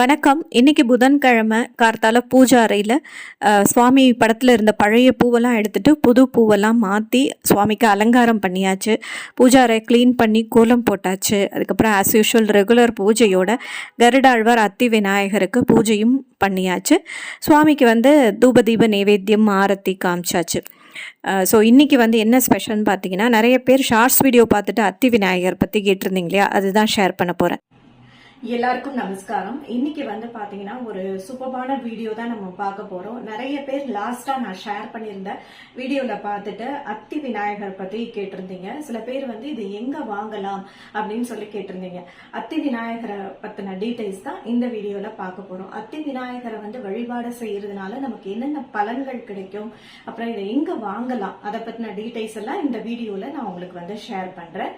வணக்கம். இன்றைக்கி புதன்கிழமை கார்த்தால பூஜை அறையில் சுவாமி படத்தில் இருந்த பழைய பூவெல்லாம் எடுத்துகிட்டு புது பூவெல்லாம் மாற்றி சுவாமிக்கு அலங்காரம் பண்ணியாச்சு. பூஜை அறை க்ளீன் பண்ணி கோலம் போட்டாச்சு. அதுக்கப்புறம் ஆஸ் யூஷுவல் ரெகுலர் பூஜையோட கருடாழ்வார் அத்தி விநாயகருக்கு பூஜையும் பண்ணியாச்சு. சுவாமிக்கு வந்து தூப தீப நைவேத்தியம் ஆரத்தி காமிச்சாச்சு. ஸோ இன்றைக்கி வந்து என்ன ஸ்பெஷல்னு பார்த்தீங்கன்னா நிறைய பேர் ஷார்ட்ஸ் வீடியோ பார்த்துட்டு அத்தி விநாயகர் பற்றி கேட்டிருந்தீங்க இல்லையா? அதுதான் ஷேர் பண்ண போகிறேன் எல்லாருக்கும் நமஸ்காரம். இன்னைக்கு வந்து பாத்தீங்கன்னா ஒரு சூப்பரான வீடியோ தான் நம்ம பார்க்க போறோம். நிறைய பேர் லாஸ்டா நான் ஷேர் பண்ணியிருந்த வீடியோல பார்த்துட்டு அத்தி விநாயகர் பத்தி கேட்டிருந்தீங்க. சில பேர் வந்து இது எங்க வாங்கலாம் அப்படின்னு சொல்லி கேட்டிருந்தீங்க. அத்தி விநாயகரை பத்தின டீடைல்ஸ் தான் இந்த வீடியோல பார்க்க போறோம். அத்தி விநாயகரை வந்து வழிபாடு செய்யறதுனால நமக்கு என்னென்ன பலன்கள் கிடைக்கும்? அப்புறம் இதை எங்க வாங்கலாம்? அதை பத்தின டீடைல்ஸ் எல்லாம் இந்த வீடியோல நான் உங்களுக்கு வந்து ஷேர் பண்றேன்.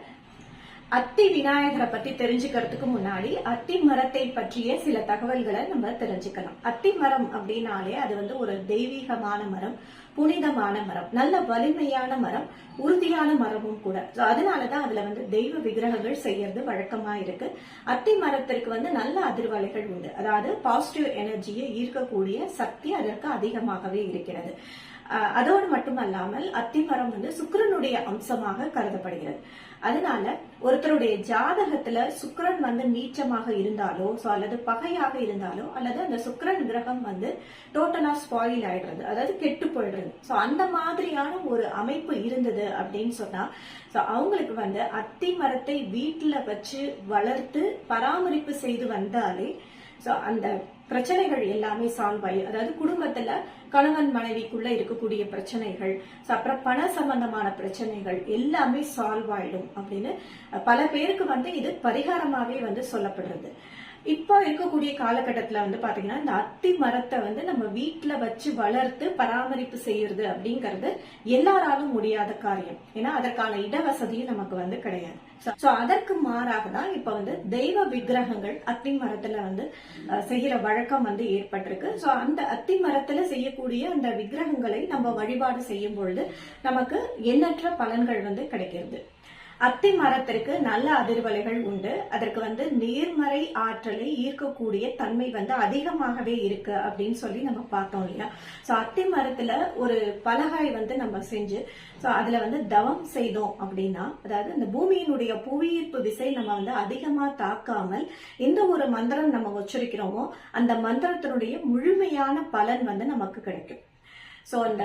அத்தி விநாயகரை பத்தி தெரிஞ்சுக்கிறதுக்கு முன்னாடி அத்தி மரத்தை பற்றிய சில தகவல்களை நம்ம தெரிஞ்சுக்கலாம். அத்தி மரம் அப்படின்னாலே அது வந்து ஒரு தெய்வீகமான மரம் புனிதமான மரம் நல்ல வலிமையான மரம் உறுதியான மரமும் கூட. அதனாலதான் அதுல வந்து தெய்வ விக்கிரகங்கள் செய்யறது வழக்கமா இருக்கு. அத்தி மரத்திற்கு வந்து நல்ல அதிர்வலைகள் உண்டு. அதாவது பாசிட்டிவ் எனர்ஜியை ஈர்க்கக்கூடிய சக்தி அதற்கு அதிகமாகவே இருக்கிறது. அதோடு மட்டுமல்லாமல் அத்திமரம் வந்து சுக்கரனுடைய அம்சமாக கருதப்படுகிறது. அதனால ஒருத்தருடைய ஜாதகத்துல சுக்கரன் வந்து நீச்சமாக இருந்தாலோ ஸோ அல்லது பகையாக இருந்தாலோ அல்லது அந்த சுக்கரன் கிரகம் வந்து டோட்டலா ஸ்பாயில் ஆயிடுறது அதாவது கெட்டு போயிடுறது. சோ அந்த மாதிரியான ஒரு அமைப்பு இருந்தது அப்படின்னு சொன்னா சோ அவங்களுக்கு வந்து அத்தி மரத்தை வீட்டுல வச்சு வளர்த்து பராமரிப்பு செய்து வந்தாலே சோ அந்த பிரச்சனைகள் எல்லாமே சால்வ் ஆகி அதாவது குடும்பத்துல கணவன் மனைவிக்குள்ள இருக்கக்கூடிய பிரச்சனைகள் அப்புறம் பண சம்பந்தமான பிரச்சனைகள் எல்லாமே சால்வ் ஆயிடும் அப்படின்னு பல பேருக்கு வந்து இது பரிகாரமாவே வந்து சொல்லப்படுறது. இப்போ இருக்கக்கூடிய காலகட்டத்துல வந்து பாத்தீங்கன்னா இந்த அத்தி மரத்தை வந்து நம்ம வீட்டுல வச்சு வளர்த்து பராமரிப்பு செய்யறது அப்படிங்கறது எல்லாராலும் முடியாத காரியம். ஏன்னா அதற்கான இடவசதியும் நமக்கு வந்து கிடையாது. சோ அதற்கு மாறாக தான் இப்ப வந்து தெய்வ விக்கிரகங்கள் அத்தி மரத்துல வந்து அஹ், செய்யற வழக்கம் வந்து ஏற்பட்டிருக்கு. சோ அந்த அத்தி மரத்துல செய்யக்கூடிய அந்த விக்கிரகங்களை நம்ம வழிபாடு செய்யும் பொழுது நமக்கு எண்ணற்ற பலன்கள் வந்து கிடைக்கிறது. அத்தி மரத்திற்கு நல்ல அதிர்வலைகள் உண்டு. அதற்கு வந்து நேர்மறை ஆற்றலை ஈர்க்கக்கூடிய தன்மை வந்து அதிகமாகவே இருக்கு அப்படின்னு சொல்லி நம்ம பார்த்தோம் இல்லையா? ஸோ அத்தி மரத்துல ஒரு பலகாய் வந்து நம்ம செஞ்சு ஸோ அதுல வந்து தவம் செய்தோம் அப்படின்னா அதாவது இந்த பூமியினுடைய புவியீர்ப்பு விசை நம்ம வந்து அதிகமா தாக்காமல் எந்த ஒரு மந்திரம் நம்ம உச்சரிக்கிறோமோ அந்த மந்திரத்தினுடைய முழுமையான பலன் வந்து நமக்கு கிடைக்கும். ஸோ அந்த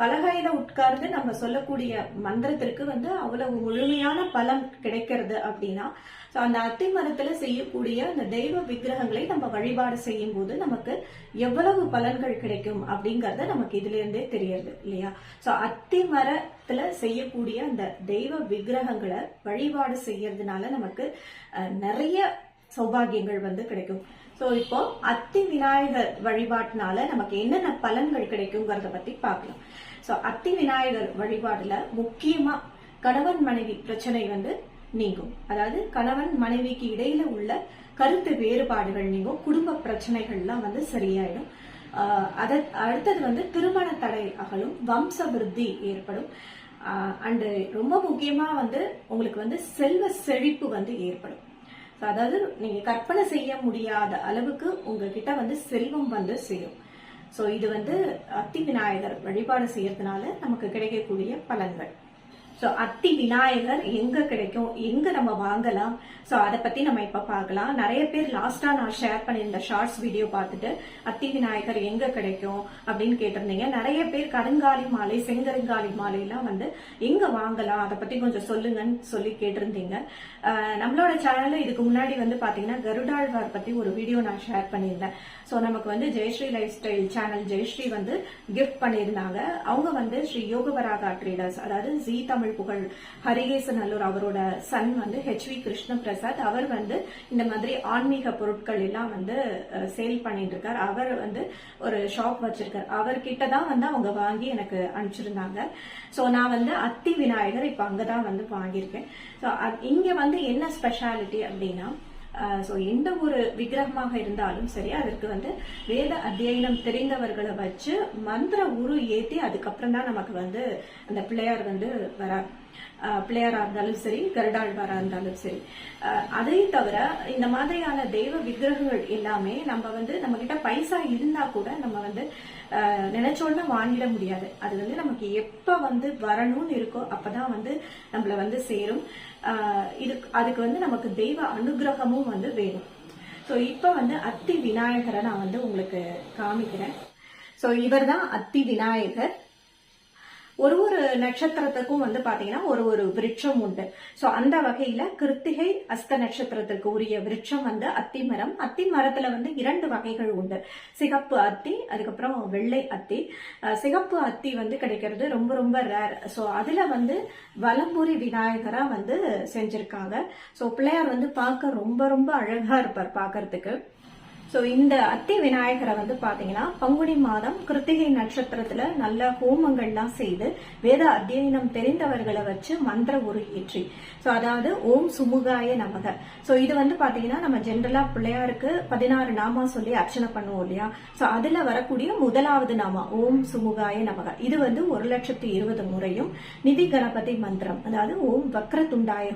பலகையில உட்கார்ந்து நம்ம சொல்லக்கூடிய மந்திரத்திற்கு வந்து அவ்வளவு முழுமையான பலன் கிடைக்கிறது அப்படின்னா ஸோ அந்த அத்தி மரத்துல செய்யக்கூடிய அந்த தெய்வ விக்கிரகங்களை நம்ம வழிபாடு செய்யும் போது நமக்கு எவ்வளவு பலன்கள் கிடைக்கும் அப்படிங்கறத நமக்கு இதுல இருந்தே தெரியறது இல்லையா? ஸோ அத்தி மரத்துல செய்யக்கூடிய அந்த தெய்வ விக்கிரகங்களை வழிபாடு செய்யறதுனால நமக்கு நிறைய சௌபாகியங்கள் வந்து கிடைக்கும். ஸோ இப்போ அத்தி விநாயகர் வழிபாட்டினால நமக்கு என்னென்ன பலன்கள் கிடைக்குங்கிறத பத்தி பார்க்கலாம். ஸோ அத்தி விநாயகர் வழிபாடுல முக்கியமா கணவன் மனைவி பிரச்சனை வந்து நீங்கும். அதாவது கணவன் மனைவிக்கு இடையில உள்ள கருத்து வேறுபாடுகள் நீங்கும். குடும்ப பிரச்சனைகள்லாம் வந்து சரியாயிடும். அதை அடுத்தது வந்து திருமண தடை அகலும். வம்ச விருத்தி ஏற்படும். அண்டு ரொம்ப முக்கியமா வந்து உங்களுக்கு வந்து செல்வ செழிப்பு வந்து ஏற்படும். அதாவது நீங்க கற்பனை செய்ய முடியாத அளவுக்கு உங்ககிட்ட வந்து செல்வம் வந்து சேரும். ஸோ இது வந்து அத்தி விநாயகர் வழிபாடு செய்யறதுனால நமக்கு கிடைக்கக்கூடிய பலன்கள். ஸோ அத்தி விநாயகர் எங்க கிடைக்கும்? எங்க நம்ம வாங்கலாம்? ஸோ அதை பத்தி நம்ம இப்ப பார்க்கலாம். நிறைய பேர் லாஸ்டா நான் ஷேர் பண்ணியிருந்த ஷார்ட்ஸ் வீடியோ பார்த்துட்டு அத்தி விநாயகர் எங்க கிடைக்கும்? அப்படின்னு கேட்டிருந்தீங்க. நிறைய பேர் கருங்காலி மாலை செங்கருங்காலி மாலையெல்லாம் வந்து எங்க வாங்கலாம்? அதை பத்தி கொஞ்சம் சொல்லுங்கன்னு சொல்லி கேட்டிருந்தீங்க. நம்மளோட சேனல்ல இதுக்கு முன்னாடி வந்து பாத்தீங்கன்னா கருடாழ்வார் பத்தி ஒரு வீடியோ நான் ஷேர் பண்ணியிருந்தேன். ஸோ நமக்கு வந்து Jayashree life style channel Jayashree வந்து கிஃப்ட் பண்ணியிருந்தாங்க. அவங்க வந்து ஸ்ரீ யோகவராகா ட்ரேடர்ஸ் அதாவது ஜி தமிழ் புகழ் ஹரிகேசன் அல்லூர் அவரோட சன் வந்து ஹெச் வி கிருஷ்ண பிரசாத் அவர் வந்து இந்த மாதிரி ஆன்மீக பொருட்கள் எல்லாம் வந்து சேல் பண்ணிட்டு இருக்கார் அவர் வந்து ஒரு ஷாப் வச்சிருக்கார். அவர்கிட்ட தான் வந்து அவங்க வாங்கி எனக்கு அனுப்பிச்சிருந்தாங்க. ஸோ நான் வந்து அத்தி விநாயகர் இப்ப அங்கதான் வந்து வாங்கியிருக்கேன். ஸோ இங்க வந்து என்ன ஸ்பெஷாலிட்டி அப்படின்னா ஸோ எந்த ஒரு விக்கிரகமாக இருந்தாலும் சரி அதற்கு வந்து வேத அத்தியனம் தெரிந்தவர்களை வச்சு மந்திர உரு ஏற்றி அதுக்கப்புறம் தான் நமக்கு வந்து அந்த பிள்ளையார் வந்து வரார். பிள்ளையாரா இருந்தாலும் சரி கருடாழ்வாரா இருந்தாலும் சரி. அதை தவிர இந்த மாதிரியான தெய்வ விக்கிரகங்கள் எல்லாமே நம்ம வந்து நம்ம கிட்ட பைசா இருந்தா கூட நம்ம வந்து அஹ், நினைச்சோன்னா வாங்கிட முடியாது. அது வந்து நமக்கு எப்ப வந்து வரணும்னு இருக்கோ அப்பதான் வந்து நம்மள வந்து சேரும். இது அதுக்கு வந்து நமக்கு தெய்வ அனுகிரகமும் வந்து வேணும். ஸோ இப்போ வந்து அத்தி விநாயகரை நான் வந்து உங்களுக்கு காமிக்கிறேன். ஸோ இவர் தான் அத்தி விநாயகர் ஒரு ஒரு நட்சத்திரத்துக்கும் வந்து பாத்தீங்கன்னா ஒரு ஒரு விருட்சம் உண்டு. சோ அந்த வகையில கிருத்திகை அஸ்த நட்சத்திரத்துக்கு உரிய விருட்சம் வந்து அத்தி மரம். அத்தி மரத்துல வந்து இரண்டு வகைகள் உண்டு. சிகப்பு அத்தி அதுக்கப்புறம் வெள்ளை அத்தி. சிகப்பு அத்தி வந்து கிடைக்கிறது ரொம்ப ரொம்ப ரேர் சோ அதுல வந்து வலம்புரி விநாயகரா வந்து செஞ்சிருக்காங்க. சோ பிள்ளையார் வந்து பார்க்க ரொம்ப ரொம்ப அழகா இருப்பார் பார்க்கறதுக்கு. ஸோ இந்த அத்தி விநாயகரை வந்து பார்த்தீங்கன்னா பங்குனி மாதம் கிருத்திகை நட்சத்திரத்துல நல்ல ஹோமங்கள்லாம் செய்து வேத அத்தியனம் தெரிந்தவர்களை வச்சு மந்திர ஒரு ஏற்றி. ஸோ அதாவது ஓம் சுமுகாய நமக. ஸோ இது வந்து பார்த்தீங்கன்னா நம்ம ஜென்ரலா பிள்ளையாருக்கு பதினாறு நாமா சொல்லி அர்ச்சனை பண்ணுவோம் இல்லையா? ஸோ அதுல வரக்கூடிய முதலாவது நாமா ஓம் சுமுகாய நமக. இது வந்து ஒரு லட்சத்தி இருபது முறையும் நிதி கணபதி மந்திரம் அதாவது ஓம் வக்ர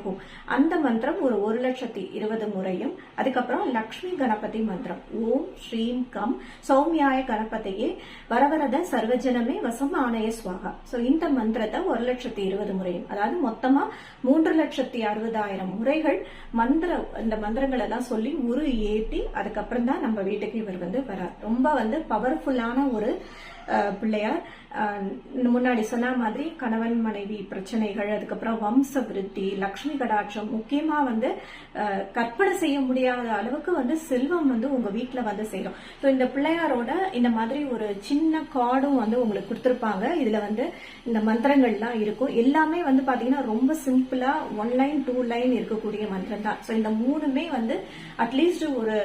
ஹோம். அந்த மந்திரம் ஒரு ஒரு லட்சத்தி இருபது முறையும் அதுக்கப்புறம் லக்ஷ்மி கணபதி மந்திரம். ஓம் ஸ்ரீம் கம் சௌமியாய கணபதியே. வரவரத சர்வஜனமே வசம் ஆணைய சுவாகா. ஸோ இந்த மந்திரத்தை ஒரு லட்சத்தி இருபது முறையும் அதாவது மொத்தமா மூன்று லட்சத்தி அறுபதாயிரம் முறைகள் மந்திர இந்த மந்திரங்கள் எல்லாம் சொல்லி உரு ஏற்றி அதுக்கப்புறம் தான் நம்ம வீட்டுக்கு இவர் வந்து வரார் ரொம்ப வந்து பவர்ஃபுல்லான ஒரு பிள்ளையார். முன்னாடி சொன்ன மாதிரி கணவன் மனைவி பிரச்சனைகள் அதுக்கப்புறம் வம்ச விருத்தி லக்ஷ்மி கடாட்சம் முக்கியமா வந்து கற்பனை செய்ய முடியாத அளவுக்கு வந்து செல்வம் வந்து உங்க வீட்டுல வந்து சேரும். ஸோ இந்த பிள்ளையாரோட இந்த மாதிரி ஒரு சின்ன கார்டும் வந்து உங்களுக்கு கொடுத்துருப்பாங்க. இதுல வந்து இந்த மந்திரங்கள்லாம் இருக்கும். எல்லாமே வந்து பாத்தீங்கன்னா ரொம்ப சிம்பிளா ஒன் லைன் டூ லைன் இருக்கக்கூடிய மந்திரம் தான். ஸோ இந்த மூணுமே வந்து அட்லீஸ்ட் ஒரு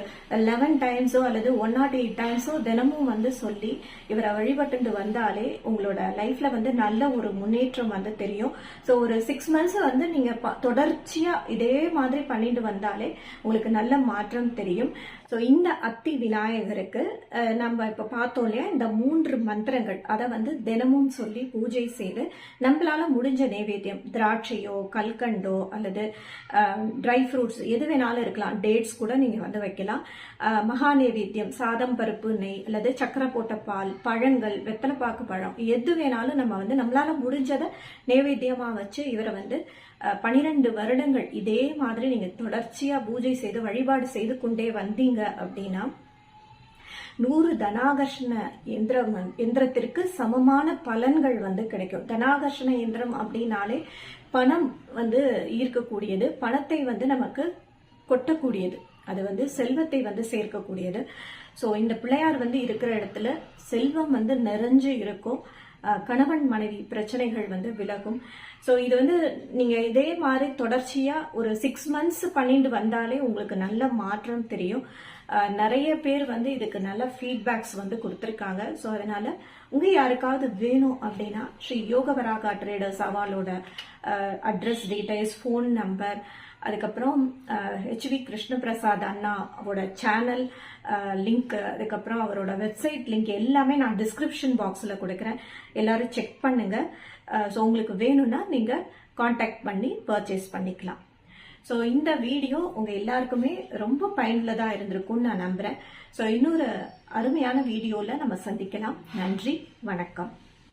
லெவன் டைம்ஸோ அல்லது ஒன் நாட் எயிட் டைம்ஸோ தினமும் வந்து சொல்லி இவரை வழிபட்டு வந்தாலே உங்களோட லைஃப்ல வந்து நல்ல ஒரு முன்னேற்றம் வந்து தெரியும். ஸோ ஒரு சிக்ஸ் மந்த்ஸ் வந்து நீங்க ப- தொடர்ச்சியா இதே மாதிரி பண்ணிட்டு வந்தாலே உங்களுக்கு நல்ல மாற்றம் தெரியும். ஸோ இந்த அத்தி விநாயகருக்கு நம்ம இப்போ பார்த்தோம் இல்லையா இந்த மூன்று மந்திரங்கள் அதை வந்து தினமும் சொல்லி பூஜை செய்து நம்மளால முடிஞ்ச நைவேத்தியம் திராட்சையோ கல்கண்டோ அல்லது ட்ரை ஃப்ரூட்ஸ் எது வேணாலும் இருக்கலாம். டேட்ஸ் கூட நீங்கள் வந்து வைக்கலாம். மகா நைவேத்தியம் சாதம் பருப்பு நெய் அல்லது சக்கரை போட்ட பால் பழங்கள் வெத்தலைப்பாக்கு பழம் எது வேணாலும் நம்ம வந்து நம்மளால முடிஞ்சதை நைவேத்தியமா வச்சு இவரை வந்து பனிரெண்டு வருடங்கள் இதே மாதிரி நீங்க தொடர்ச்சியா பூஜை செய்து வழிபாடு செய்து கொண்டே வந்தீங்க அப்படின்னா நூறு தனாகர்ஷண எந்திரம் எந்திரத்திற்கு சமமான பலன்கள் வந்து கிடைக்கும். தனாகர்ஷண எந்திரம் அப்படின்னாலே பணம் வந்து ஈர்க்கக்கூடியது. பணத்தை வந்து நமக்கு கொட்டக்கூடியது. அது வந்து செல்வத்தை வந்து சேர்க்கக்கூடியது. ஸோ இந்த பிள்ளையார் வந்து இருக்கிற இடத்துல செல்வம் வந்து நிறைஞ்சு இருக்கும். கணவன் மனைவி பிரச்சனைகள் வந்து விலகும். ஸோ இது வந்து நீங்கள் இதே மாதிரி தொடர்ச்சியாக ஒரு சிக்ஸ் மந்த்ஸ் பண்ணிட்டு வந்தாலே உங்களுக்கு நல்ல மாற்றம் தெரியும். நிறைய பேர் வந்து இதுக்கு நல்ல ஃபீட்பேக்ஸ் வந்து கொடுத்துருக்காங்க. ஸோ அதனால உங்கள் யாருக்காவது வேணும் அப்படின்னா ஸ்ரீ யோகவராகா ட்ரேடர்ஸ் அவாலோட அட்ரஸ் டீட்டெயில்ஸ் ஃபோன் நம்பர் அதுக்கப்புறம் ஹெச்வி கிருஷ்ணபிரசாத் அண்ணா அவரோட சேனல் லிங்க் அதுக்கப்புறம் அவரோட வெப்சைட் லிங்க் எல்லாமே நான் டிஸ்கிரிப்ஷன் பாக்ஸில் கொடுக்குறேன். எல்லாரும் செக் பண்ணுங்க. ஸோ உங்களுக்கு வேணும்னா நீங்கள் காண்டாக்ட் பண்ணி பர்ச்சேஸ் பண்ணிக்கலாம். ஸோ இந்த வீடியோ உங்கள் எல்லாருக்குமே ரொம்ப பயனுள்ளதாக இருந்திருக்கும்னு நான் நம்புகிறேன் ஸோ இன்னொரு அருமையான வீடியோவில் நம்ம சந்திக்கலாம். நன்றி வணக்கம்.